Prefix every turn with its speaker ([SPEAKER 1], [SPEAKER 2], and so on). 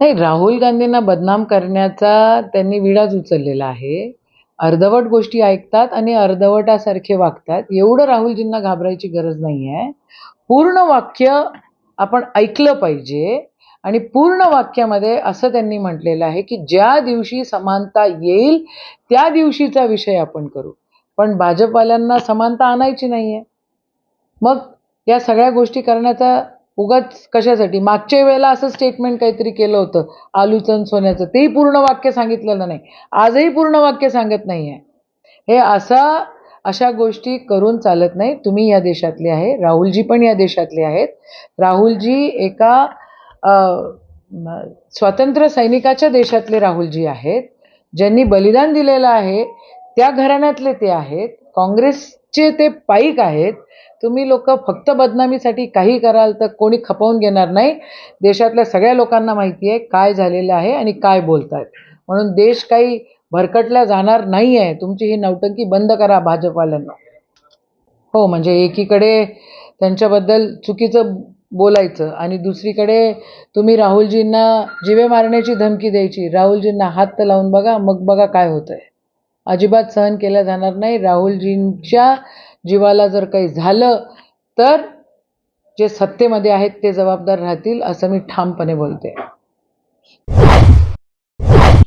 [SPEAKER 1] नाही राहुल गांधींना बदनाम करण्याचा त्यांनी विडाच उचललेला आहे. अर्धवट गोष्टी ऐकतात आणि अर्धवटासारखे वागतात. एवढं राहुलजींना घाबरायची गरज नाही आहे पूर्ण वाक्य आपण ऐकलं पाहिजे आणि पूर्ण वाक्यामध्ये असं त्यांनी म्हटलेलं आहे की ज्या दिवशी समानता येईल त्या दिवशीचा विषय आपण करू. पण भाजपवाल्यांना समानता आणायची नाही आहे मग या सगळ्या गोष्टी करण्याचा उगाच कशासाठी? मागच्या वेळेला असं स्टेटमेंट काहीतरी केलं होतं आलूचं आणि सोन्याचं. तेही पूर्ण वाक्य सांगितलेलं नाही. आजही पूर्ण वाक्य सांगत नाही आहे हे असा अशा गोष्टी करून चालत नाही. तुम्ही या देशातले आहे. राहुलजी पण या देशातले आहेत. राहुलजी एका स्वातंत्र्य सैनिकाच्या देशातले राहुलजी आहेत. ज्यांनी बलिदान दिलेलं आहे त्या घराण्यातले ते आहेत. काँग्रेसचे ते पाईक आहेत. तुम्ही लोक फक्त बदनामीसाठी काही कराल तर कोणी खपवून घेणार नाही. देशातल्या सगळ्या लोकांना माहिती आहे काय झालेलं आहे आणि काय बोलतायत. म्हणून देश काही भरकटला जाणार नाही आहे तुमची ही नौटंकी बंद करा भाजपवाल्यांना. हो म्हणजे एकीकडे त्यांच्याबद्दल चुकीचं बोलायचं आणि दुसरीकडे तुम्ही राहुलजींना जिवे मारण्याची धमकी द्यायची. राहुलजींना हात तर लावून बघा मग बघा काय होतं आहे अजिबात सहन केलं जाणार नाही. राहुलजींच्या जीवाला जर काही झालं तर जे सत्तेमध्ये आहेत ते जबाबदार राहतील असं मी ठामपणे बोलते.